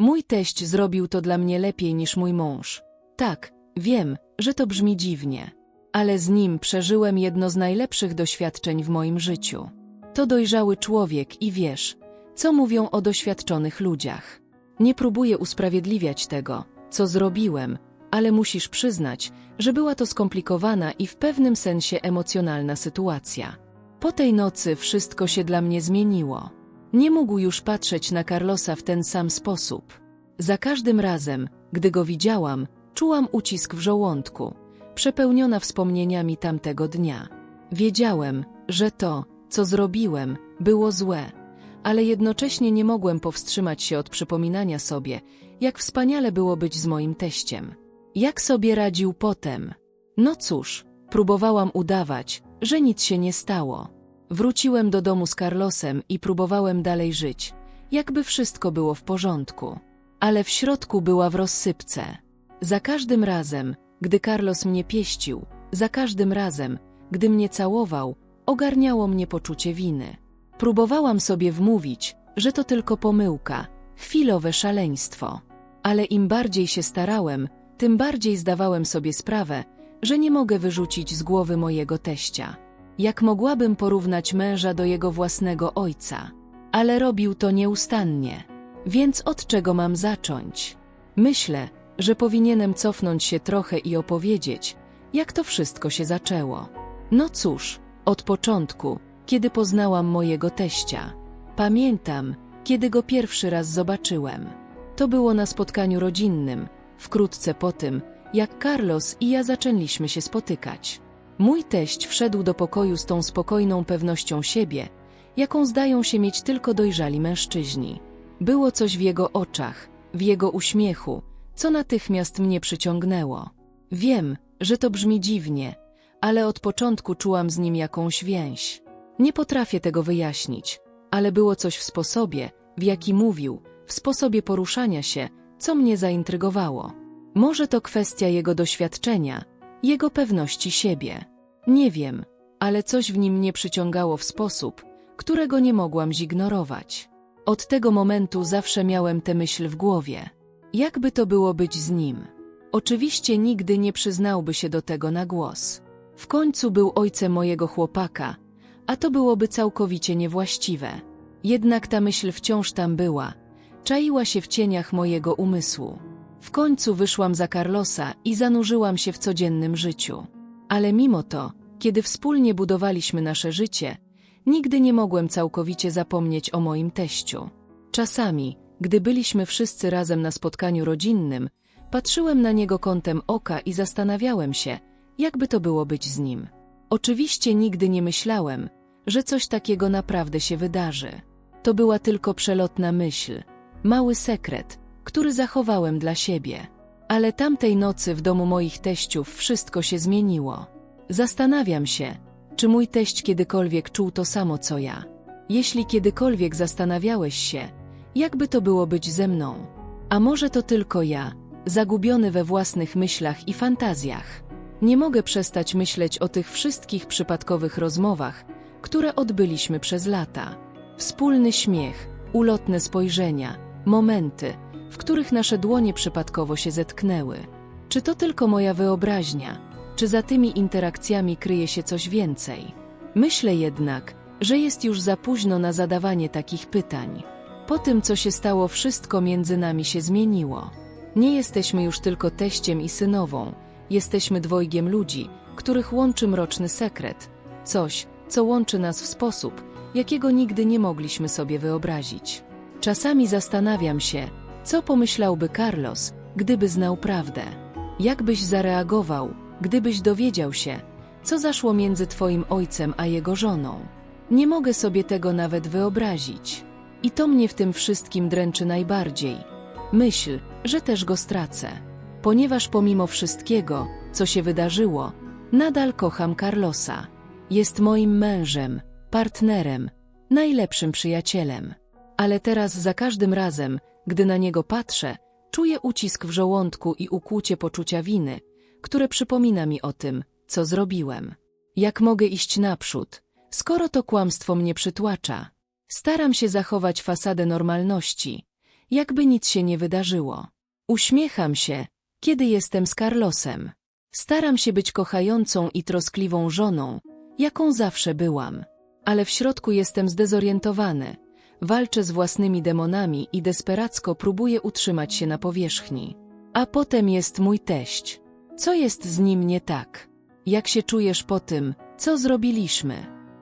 Mój teść zrobił to dla mnie lepiej niż mój mąż. Tak, wiem, że to brzmi dziwnie, ale z nim przeżyłem jedno z najlepszych doświadczeń w moim życiu. To dojrzały człowiek i wiesz, co mówią o doświadczonych ludziach. Nie próbuję usprawiedliwiać tego, co zrobiłem, ale musisz przyznać, że była to skomplikowana i w pewnym sensie emocjonalna sytuacja. Po tej nocy wszystko się dla mnie zmieniło. Nie mógł już patrzeć na Carlosa w ten sam sposób. Za każdym razem, gdy go widziałam, czułam ucisk w żołądku, przepełniona wspomnieniami tamtego dnia. Wiedziałem, że to, co zrobiłem, było złe, ale jednocześnie nie mogłem powstrzymać się od przypominania sobie, jak wspaniale było być z moim teściem. Jak sobie radził potem? No cóż, próbowałam udawać, że nic się nie stało. Wróciłem do domu z Carlosem i próbowałem dalej żyć, jakby wszystko było w porządku. Ale w środku była w rozsypce. Za każdym razem, gdy Carlos mnie pieścił, za każdym razem, gdy mnie całował, ogarniało mnie poczucie winy. Próbowałam sobie wmówić, że to tylko pomyłka, chwilowe szaleństwo. Ale im bardziej się starałem, tym bardziej zdawałem sobie sprawę, że nie mogę wyrzucić z głowy mojego teścia. Jak mogłabym porównać męża do jego własnego ojca? Ale robił to nieustannie. Więc od czego mam zacząć? Myślę, że powinienem cofnąć się trochę i opowiedzieć, jak to wszystko się zaczęło. No cóż, od początku, kiedy poznałam mojego teścia. Pamiętam, kiedy go pierwszy raz zobaczyłem. To było na spotkaniu rodzinnym, wkrótce po tym, jak Carlos i ja zaczęliśmy się spotykać. Mój teść wszedł do pokoju z tą spokojną pewnością siebie, jaką zdają się mieć tylko dojrzali mężczyźni. Było coś w jego oczach, w jego uśmiechu, co natychmiast mnie przyciągnęło. Wiem, że to brzmi dziwnie, ale od początku czułam z nim jakąś więź. Nie potrafię tego wyjaśnić, ale było coś w sposobie, w jaki mówił, w sposobie poruszania się, co mnie zaintrygowało. Może to kwestia jego doświadczenia, jego pewności siebie. Nie wiem, ale coś w nim mnie przyciągało w sposób, którego nie mogłam zignorować. Od tego momentu zawsze miałem tę myśl w głowie. Jakby to było być z nim? Oczywiście nigdy nie przyznałby się do tego na głos. W końcu był ojcem mojego chłopaka, a to byłoby całkowicie niewłaściwe. Jednak ta myśl wciąż tam była, czaiła się w cieniach mojego umysłu. W końcu wyszłam za Carlosa i zanurzyłam się w codziennym życiu. Ale mimo to, kiedy wspólnie budowaliśmy nasze życie, nigdy nie mogłem całkowicie zapomnieć o moim teściu. Czasami, gdy byliśmy wszyscy razem na spotkaniu rodzinnym, patrzyłem na niego kątem oka i zastanawiałem się, jakby to było być z nim. Oczywiście nigdy nie myślałem, że coś takiego naprawdę się wydarzy. To była tylko przelotna myśl, mały sekret, który zachowałem dla siebie. Ale tamtej nocy w domu moich teściów wszystko się zmieniło. Zastanawiam się, czy mój teść kiedykolwiek czuł to samo co ja. Jeśli kiedykolwiek zastanawiałeś się, jakby to było być ze mną. A może to tylko ja, zagubiony we własnych myślach i fantazjach. Nie mogę przestać myśleć o tych wszystkich przypadkowych rozmowach, które odbyliśmy przez lata. Wspólny śmiech, ulotne spojrzenia, momenty, w których nasze dłonie przypadkowo się zetknęły. Czy to tylko moja wyobraźnia, czy za tymi interakcjami kryje się coś więcej? Myślę jednak, że jest już za późno na zadawanie takich pytań. Po tym, co się stało, wszystko między nami się zmieniło. Nie jesteśmy już tylko teściem i synową, jesteśmy dwojgiem ludzi, których łączy mroczny sekret, coś, co łączy nas w sposób, jakiego nigdy nie mogliśmy sobie wyobrazić. Czasami zastanawiam się, co pomyślałby Carlos, gdyby znał prawdę. Jak byś zareagował, gdybyś dowiedział się, co zaszło między twoim ojcem a jego żoną. Nie mogę sobie tego nawet wyobrazić. I to mnie w tym wszystkim dręczy najbardziej. Myśl, że też go stracę. Ponieważ pomimo wszystkiego, co się wydarzyło, nadal kocham Carlosa. Jest moim mężem, partnerem, najlepszym przyjacielem. Ale teraz za każdym razem, gdy na niego patrzę, czuję ucisk w żołądku i ukłucie poczucia winy, które przypomina mi o tym, co zrobiłem. Jak mogę iść naprzód, skoro to kłamstwo mnie przytłacza? Staram się zachować fasadę normalności, jakby nic się nie wydarzyło. Uśmiecham się, kiedy jestem z Carlosem. Staram się być kochającą i troskliwą żoną, jaką zawsze byłam. Ale w środku jestem zdezorientowany. Walczę z własnymi demonami i desperacko próbuję utrzymać się na powierzchni. A potem jest mój teść. Co jest z nim nie tak? Jak się czujesz po tym, co zrobiliśmy?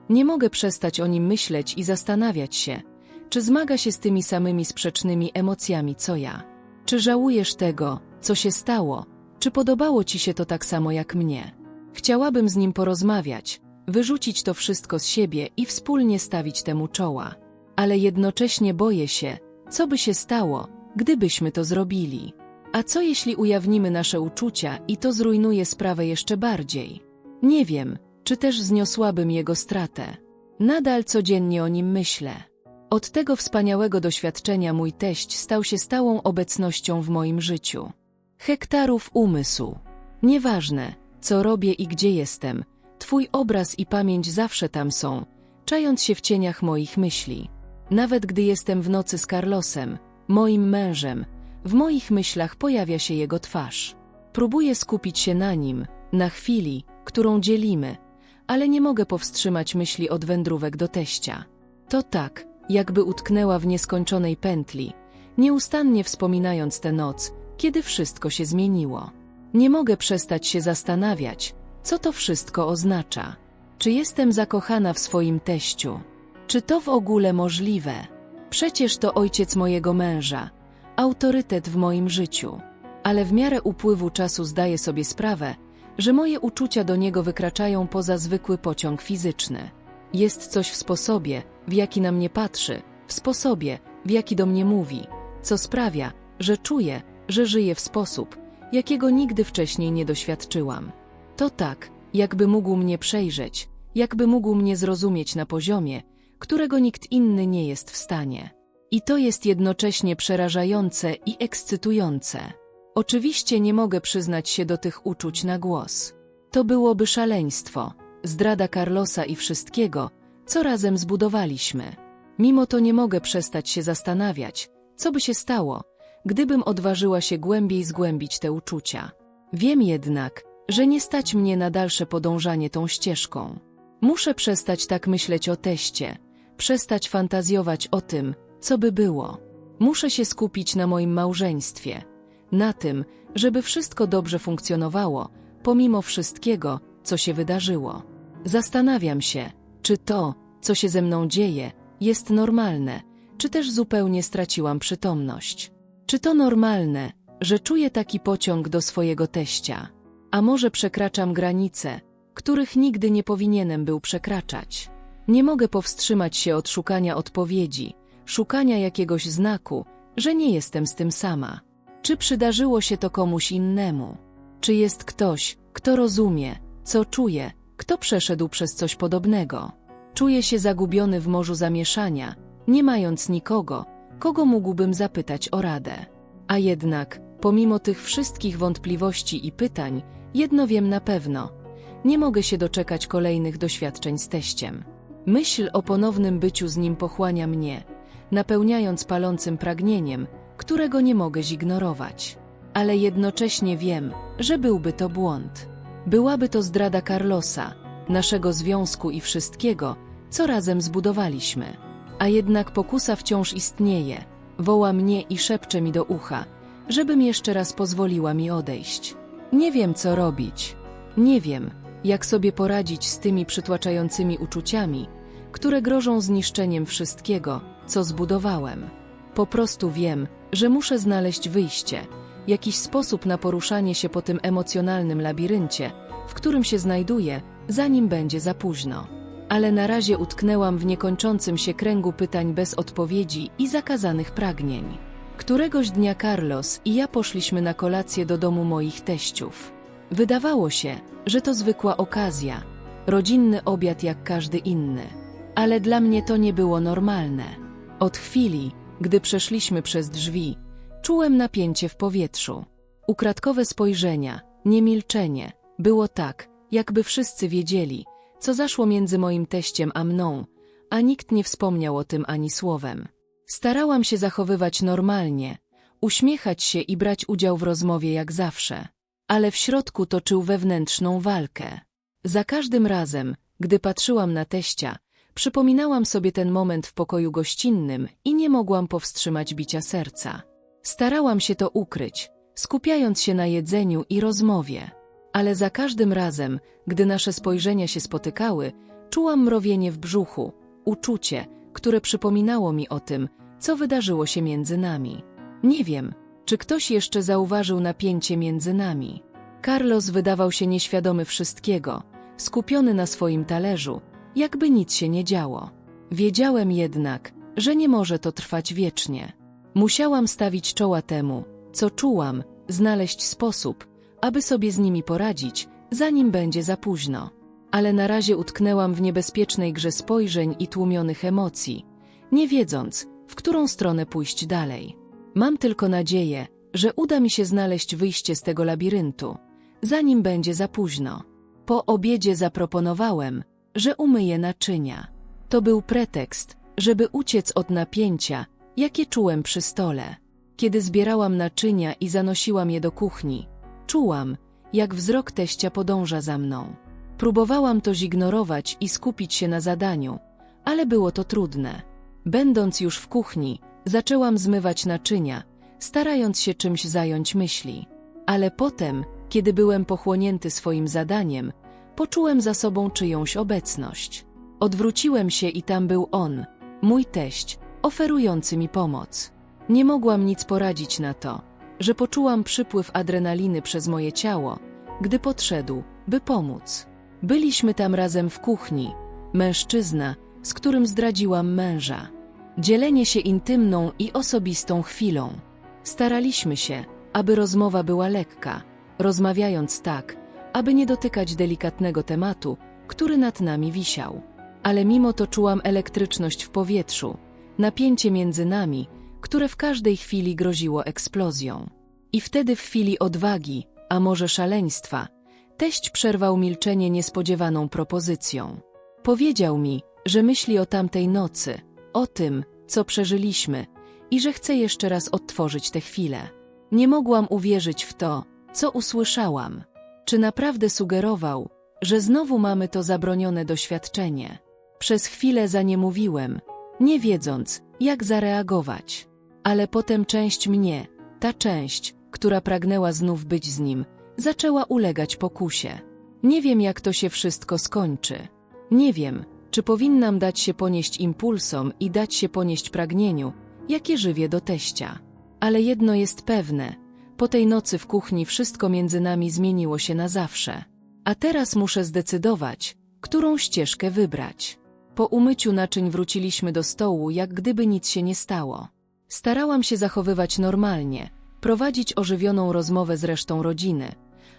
Nie mogę przestać o nim myśleć i zastanawiać się, czy zmaga się z tymi samymi sprzecznymi emocjami co ja. Czy żałujesz tego, co się stało? Czy podobało ci się to tak samo jak mnie? Chciałabym z nim porozmawiać, wyrzucić to wszystko z siebie i wspólnie stawić temu czoła. Ale jednocześnie boję się, co by się stało, gdybyśmy to zrobili. A co jeśli ujawnimy nasze uczucia i to zrujnuje sprawę jeszcze bardziej? Nie wiem, czy też zniosłabym jego stratę. Nadal codziennie o nim myślę. Od tego wspaniałego doświadczenia mój teść stał się stałą obecnością w moim życiu. Hektarów umysłu. Nieważne, co robię i gdzie jestem, twój obraz i pamięć zawsze tam są, czając się w cieniach moich myśli. Nawet gdy jestem w nocy z Carlosem, moim mężem, w moich myślach pojawia się jego twarz. Próbuję skupić się na nim, na chwili, którą dzielimy, ale nie mogę powstrzymać myśli od wędrówek do teścia. To tak, jakby utknęła w nieskończonej pętli, nieustannie wspominając tę noc, kiedy wszystko się zmieniło. Nie mogę przestać się zastanawiać, co to wszystko oznacza. Czy jestem zakochana w swoim teściu? Czy to w ogóle możliwe? Przecież to ojciec mojego męża, autorytet w moim życiu. Ale w miarę upływu czasu zdaję sobie sprawę, że moje uczucia do niego wykraczają poza zwykły pociąg fizyczny. Jest coś w sposobie, w jaki na mnie patrzy, w sposobie, w jaki do mnie mówi, co sprawia, że czuję, że żyję w sposób, jakiego nigdy wcześniej nie doświadczyłam. To tak, jakby mógł mnie przejrzeć, jakby mógł mnie zrozumieć na poziomie, którego nikt inny nie jest w stanie. I to jest jednocześnie przerażające i ekscytujące. Oczywiście nie mogę przyznać się do tych uczuć na głos. To byłoby szaleństwo, zdrada Carlosa i wszystkiego, co razem zbudowaliśmy. Mimo to nie mogę przestać się zastanawiać, co by się stało, gdybym odważyła się głębiej zgłębić te uczucia. Wiem jednak, że nie stać mnie na dalsze podążanie tą ścieżką. Muszę przestać tak myśleć o teście, przestać fantazjować o tym, co by było. Muszę się skupić na moim małżeństwie, na tym, żeby wszystko dobrze funkcjonowało, pomimo wszystkiego, co się wydarzyło. Zastanawiam się, czy to, co się ze mną dzieje, jest normalne, czy też zupełnie straciłam przytomność. Czy to normalne, że czuję taki pociąg do swojego teścia? A może przekraczam granice, których nigdy nie powinienem był przekraczać? Nie mogę powstrzymać się od szukania odpowiedzi, szukania jakiegoś znaku, że nie jestem z tym sama. Czy przydarzyło się to komuś innemu? Czy jest ktoś, kto rozumie, co czuje, kto przeszedł przez coś podobnego? Czuję się zagubiony w morzu zamieszania, nie mając nikogo, kogo mógłbym zapytać o radę. A jednak, pomimo tych wszystkich wątpliwości i pytań, jedno wiem na pewno. Nie mogę się doczekać kolejnych doświadczeń z teściem. Myśl o ponownym byciu z nim pochłania mnie, napełniając palącym pragnieniem, którego nie mogę zignorować. Ale jednocześnie wiem, że byłby to błąd. Byłaby to zdrada Carlosa, naszego związku i wszystkiego, co razem zbudowaliśmy. A jednak pokusa wciąż istnieje, woła mnie i szepcze mi do ucha, żebym jeszcze raz pozwoliła mi odejść. Nie wiem, co robić. Nie wiem, jak sobie poradzić z tymi przytłaczającymi uczuciami, które grożą zniszczeniem wszystkiego, co zbudowałem. Po prostu wiem, że muszę znaleźć wyjście, jakiś sposób na poruszanie się po tym emocjonalnym labiryncie, w którym się znajduję, zanim będzie za późno. Ale na razie utknęłam w niekończącym się kręgu pytań bez odpowiedzi i zakazanych pragnień. Któregoś dnia Carlos i ja poszliśmy na kolację do domu moich teściów. Wydawało się, że to zwykła okazja, rodzinny obiad jak każdy inny. Ale dla mnie to nie było normalne. Od chwili, gdy przeszliśmy przez drzwi, czułem napięcie w powietrzu. Ukradkowe spojrzenia, niemilczenie, było tak, jakby wszyscy wiedzieli, co zaszło między moim teściem a mną, a nikt nie wspomniał o tym ani słowem. Starałam się zachowywać normalnie, uśmiechać się i brać udział w rozmowie jak zawsze. Ale w środku toczył wewnętrzną walkę. Za każdym razem, gdy patrzyłam na teścia, przypominałam sobie ten moment w pokoju gościnnym i nie mogłam powstrzymać bicia serca. Starałam się to ukryć, skupiając się na jedzeniu i rozmowie. Ale za każdym razem, gdy nasze spojrzenia się spotykały, czułam mrowienie w brzuchu, uczucie, które przypominało mi o tym, co wydarzyło się między nami. Nie wiem, czy ktoś jeszcze zauważył napięcie między nami. Carlos wydawał się nieświadomy wszystkiego, skupiony na swoim talerzu, jakby nic się nie działo. Wiedziałem jednak, że nie może to trwać wiecznie. Musiałam stawić czoła temu, co czułam, znaleźć sposób, aby sobie z nimi poradzić, zanim będzie za późno. Ale na razie utknęłam w niebezpiecznej grze spojrzeń i tłumionych emocji, nie wiedząc, w którą stronę pójść dalej. Mam tylko nadzieję, że uda mi się znaleźć wyjście z tego labiryntu, zanim będzie za późno. Po obiedzie zaproponowałem, że umyję naczynia. To był pretekst, żeby uciec od napięcia, jakie czułem przy stole. Kiedy zbierałam naczynia i zanosiłam je do kuchni, czułam, jak wzrok teścia podąża za mną. Próbowałam to zignorować i skupić się na zadaniu, ale było to trudne. Będąc już w kuchni, zaczęłam zmywać naczynia, starając się czymś zająć myśli. Ale potem, kiedy byłem pochłonięty swoim zadaniem, poczułem za sobą czyjąś obecność. Odwróciłem się i tam był on, mój teść, oferujący mi pomoc. Nie mogłam nic poradzić na to, że poczułam przypływ adrenaliny przez moje ciało, gdy podszedł, by pomóc. Byliśmy tam razem w kuchni, mężczyzna, z którym zdradziłam męża. Dzielenie się intymną i osobistą chwilą. Staraliśmy się, aby rozmowa była lekka, rozmawiając tak, aby nie dotykać delikatnego tematu, który nad nami wisiał. Ale mimo to czułam elektryczność w powietrzu, napięcie między nami, które w każdej chwili groziło eksplozją. I wtedy w chwili odwagi, a może szaleństwa, teść przerwał milczenie niespodziewaną propozycją. Powiedział mi, że myśli o tamtej nocy, o tym, co przeżyliśmy i że chce jeszcze raz odtworzyć tę chwilę. Nie mogłam uwierzyć w to, co usłyszałam. Czy naprawdę sugerował, że znowu mamy to zabronione doświadczenie? Przez chwilę za nie mówiłem, nie wiedząc, jak zareagować. Ale potem część mnie, ta część, która pragnęła znów być z nim, zaczęła ulegać pokusie. Nie wiem, jak to się wszystko skończy. Nie wiem, czy powinnam dać się ponieść impulsom i dać się ponieść pragnieniu, jakie żywię do teścia. Ale jedno jest pewne, po tej nocy w kuchni wszystko między nami zmieniło się na zawsze. A teraz muszę zdecydować, którą ścieżkę wybrać. Po umyciu naczyń wróciliśmy do stołu, jak gdyby nic się nie stało. Starałam się zachowywać normalnie, prowadzić ożywioną rozmowę z resztą rodziny,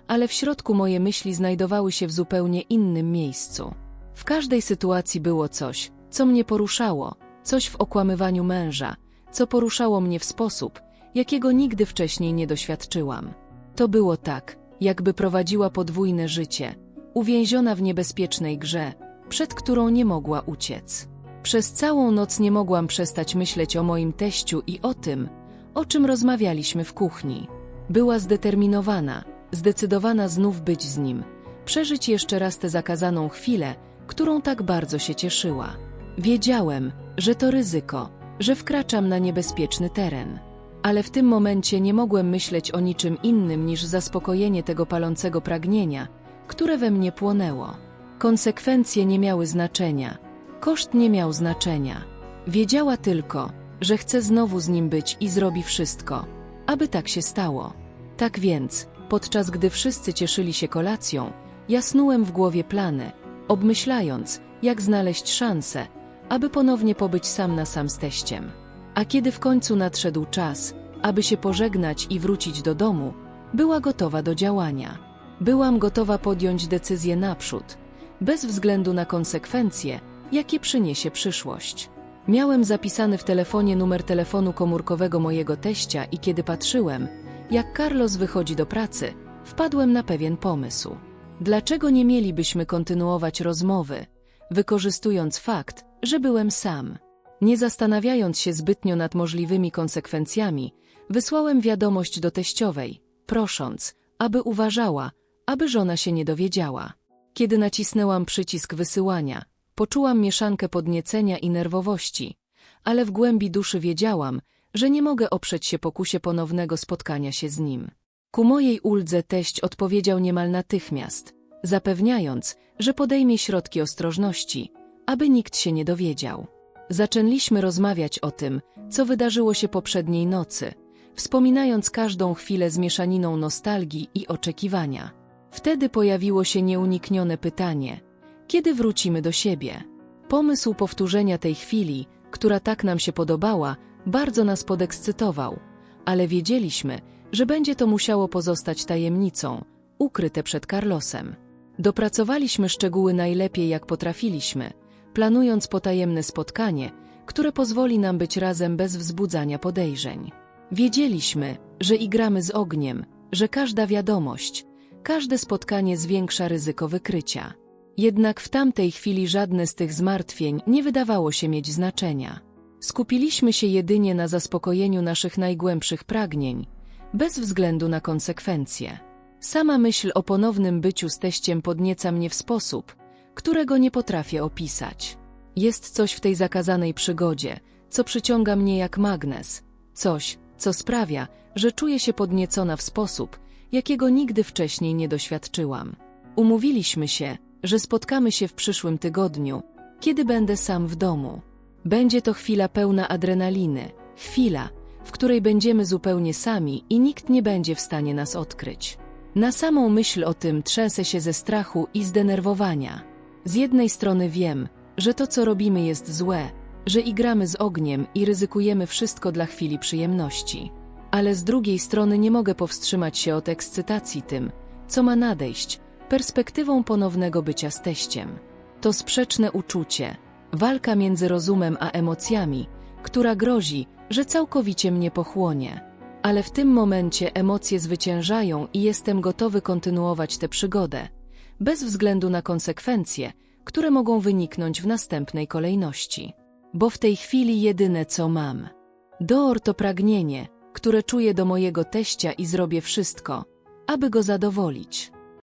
ale w środku moje myśli znajdowały się w zupełnie innym miejscu. W każdej sytuacji było coś, co mnie poruszało, coś w okłamywaniu męża, co poruszało mnie w sposób, jakiego nigdy wcześniej nie doświadczyłam. To było tak, jakby prowadziła podwójne życie, uwięziona w niebezpiecznej grze, przed którą nie mogła uciec. Przez całą noc nie mogłam przestać myśleć o moim teściu i o tym, o czym rozmawialiśmy w kuchni. Była zdeterminowana, zdecydowana znów być z nim, przeżyć jeszcze raz tę zakazaną chwilę, którą tak bardzo się cieszyła. Wiedziałem, że to ryzyko, że wkraczam na niebezpieczny teren. Ale w tym momencie nie mogłem myśleć o niczym innym niż zaspokojenie tego palącego pragnienia, które we mnie płonęło. Konsekwencje nie miały znaczenia, koszt nie miał znaczenia. Wiedziała tylko, że chce znowu z nim być i zrobi wszystko, aby tak się stało. Tak więc, podczas gdy wszyscy cieszyli się kolacją, jasnułem w głowie plany, obmyślając, jak znaleźć szansę, aby ponownie pobyć sam na sam z teściem. A kiedy w końcu nadszedł czas, aby się pożegnać i wrócić do domu, była gotowa do działania. Byłam gotowa podjąć decyzję naprzód, bez względu na konsekwencje, jakie przyniesie przyszłość. Miałem zapisany w telefonie numer telefonu komórkowego mojego teścia i kiedy patrzyłem, jak Carlos wychodzi do pracy, wpadłem na pewien pomysł. Dlaczego nie mielibyśmy kontynuować rozmowy, wykorzystując fakt, że byłem sam? Nie zastanawiając się zbytnio nad możliwymi konsekwencjami, wysłałem wiadomość do teściowej, prosząc, aby uważała, aby żona się nie dowiedziała. Kiedy nacisnęłam przycisk wysyłania, poczułam mieszankę podniecenia i nerwowości, ale w głębi duszy wiedziałam, że nie mogę oprzeć się pokusie ponownego spotkania się z nim. Ku mojej uldze teść odpowiedział niemal natychmiast, zapewniając, że podejmie środki ostrożności, aby nikt się nie dowiedział. Zaczęliśmy rozmawiać o tym, co wydarzyło się poprzedniej nocy, wspominając każdą chwilę z mieszaniną nostalgii i oczekiwania. Wtedy pojawiło się nieuniknione pytanie, kiedy wrócimy do siebie? Pomysł powtórzenia tej chwili, która tak nam się podobała, bardzo nas podekscytował, ale wiedzieliśmy, że będzie to musiało pozostać tajemnicą, ukryte przed Carlosem. Dopracowaliśmy szczegóły najlepiej jak potrafiliśmy, planując potajemne spotkanie, które pozwoli nam być razem bez wzbudzania podejrzeń. Wiedzieliśmy, że igramy z ogniem, że każda wiadomość, każde spotkanie zwiększa ryzyko wykrycia. Jednak w tamtej chwili żadne z tych zmartwień nie wydawało się mieć znaczenia. Skupiliśmy się jedynie na zaspokojeniu naszych najgłębszych pragnień, bez względu na konsekwencje. Sama myśl o ponownym byciu z teściem podnieca mnie w sposób, którego nie potrafię opisać. Jest coś w tej zakazanej przygodzie, co przyciąga mnie jak magnes, coś, co sprawia, że czuję się podniecona w sposób, jakiego nigdy wcześniej nie doświadczyłam. Umówiliśmy się, że spotkamy się w przyszłym tygodniu, kiedy będę sam w domu. Będzie to chwila pełna adrenaliny, chwila, w której będziemy zupełnie sami i nikt nie będzie w stanie nas odkryć. Na samą myśl o tym trzęsę się ze strachu i zdenerwowania. Z jednej strony wiem, że to co robimy jest złe, że igramy z ogniem i ryzykujemy wszystko dla chwili przyjemności. Ale z drugiej strony nie mogę powstrzymać się od ekscytacji tym, co ma nadejść, perspektywą ponownego bycia z teściem. To sprzeczne uczucie, walka między rozumem a emocjami, która grozi, że całkowicie mnie pochłonie. Ale w tym momencie emocje zwyciężają i jestem gotowy kontynuować tę przygodę, bez względu na konsekwencje, które mogą wyniknąć w następnej kolejności. Bo w tej chwili jedyne co mam. Door to pragnienie, które czuję do mojego teścia i zrobię wszystko, aby go zadowolić.